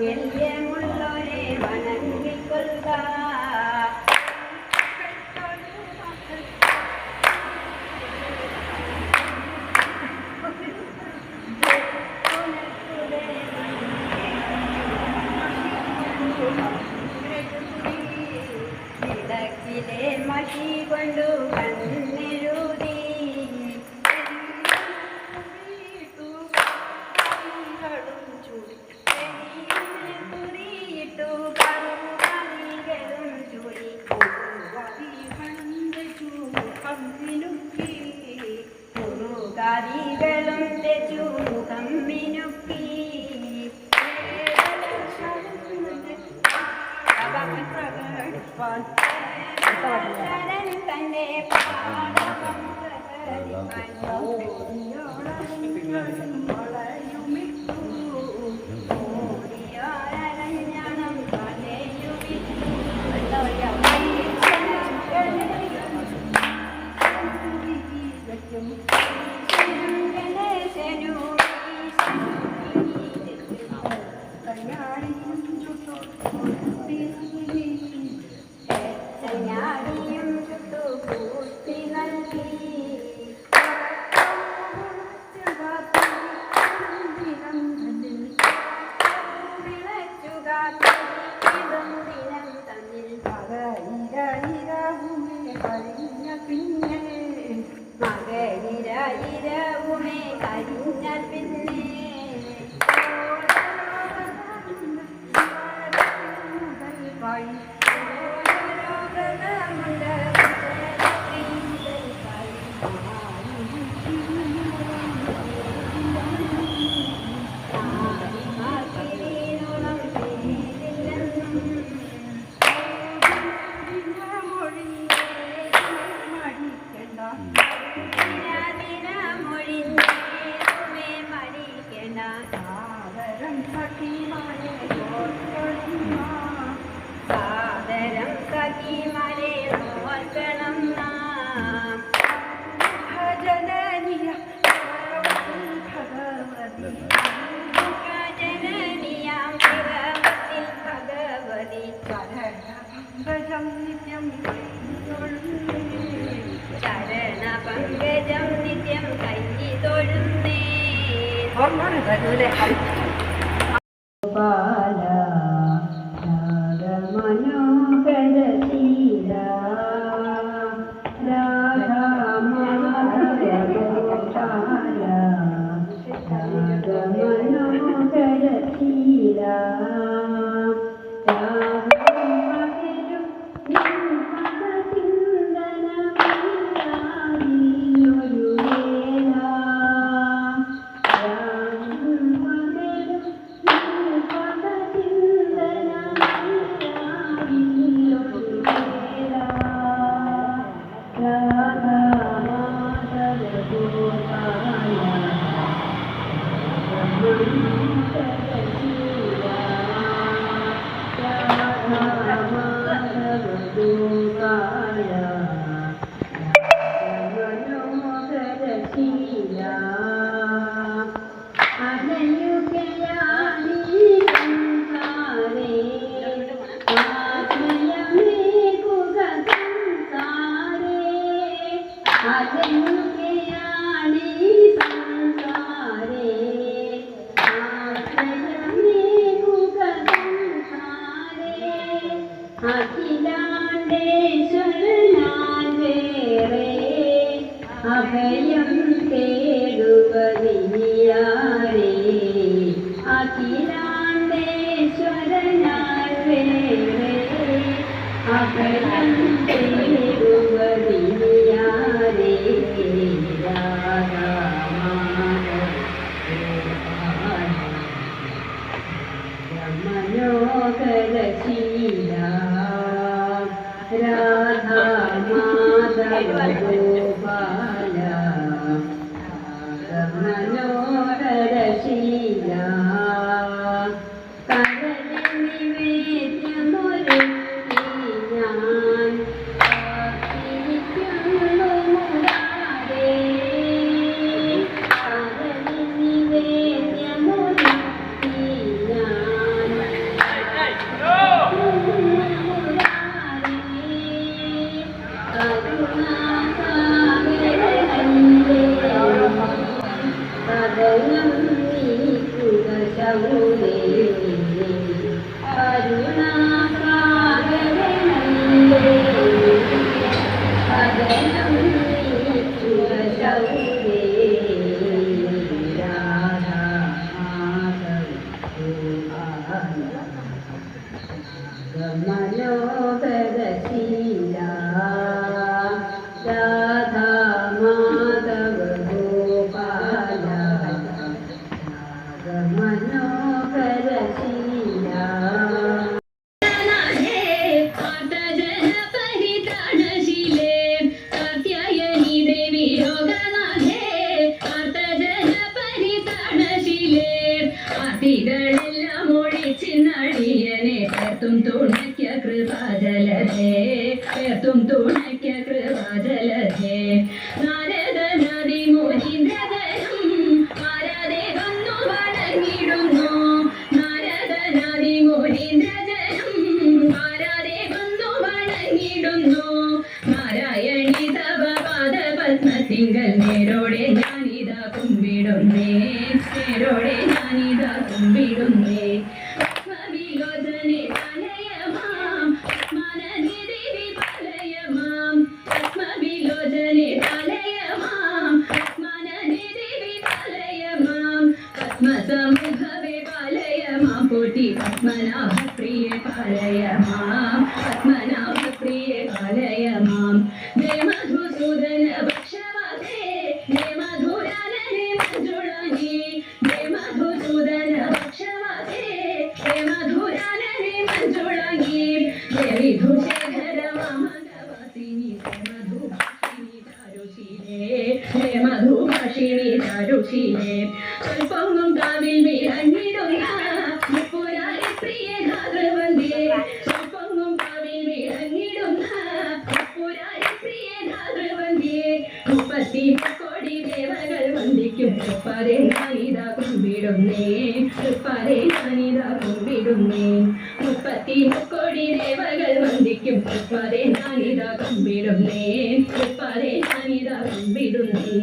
எளிய முள்ளோரே வணங்கிக் கொள்கா ಿಲೆ ಮಸಿ ಬಂದು തന്റെ മകരിരവുമേ കരിഞ്ഞ പിന്നെ സാദരം സഖിമാരെ നോക്കണം നാം. ജനനിയാം ഭഗവതിൽ ഭഗവതി. ചരണ പങ്കജം നിത്യം കൈ ખબર ન ને એટલે അഭയം തേടുവതിയാരേ അഖിലാണ്ടേശ്വരനാൻ വേറെ അഭയം I know. Mà nhớ ജലധേ എത്തും തുണയ്ക്ക കൃപ ജലധേ നാരദ നദി മുനീന്ദ്രതരം ആരാധെ വന്നു വണങ്ങിടുന്നു. നാരദ നദി മുനീന്ദ്രതരം ആരാധെ വന്നു വണങ്ങിടുന്നു. നാരായണി തവ പാദ പത്മ തിങ്കൾ നേരോടെ many ചാരുശീലേ സ്വൽപ്പങ്ങും കാവിൽ വിളങ്ങിടുന്ന മുപ്പുരാരി പ്രിയ ഘാതവന്തിയെ സ്വൽപ്പങ്ങും കാവിൽ വിളങ്ങിടുന്ന മുപ്പുരാരി പ്രിയ ഘാതവന്തിയെ മുപ്പത്തി കോടി ദേവകൾ വന്ദിക്കും. തൃപ്പാരെ ഞാനിതാ കുമ്പിടുന്നേ തൃപ്പാരെ ഞാനിതാ കുമ്പിടുന്നേ. മുപ്പത്തി മുക്കോടി ദേവകൾ വന്ദിക്കും. തൃപ്പാരെ ഞാനിതാ കുമ്പിടുന്നേ ഞാനിതാ കുമ്പിടുന്നേ.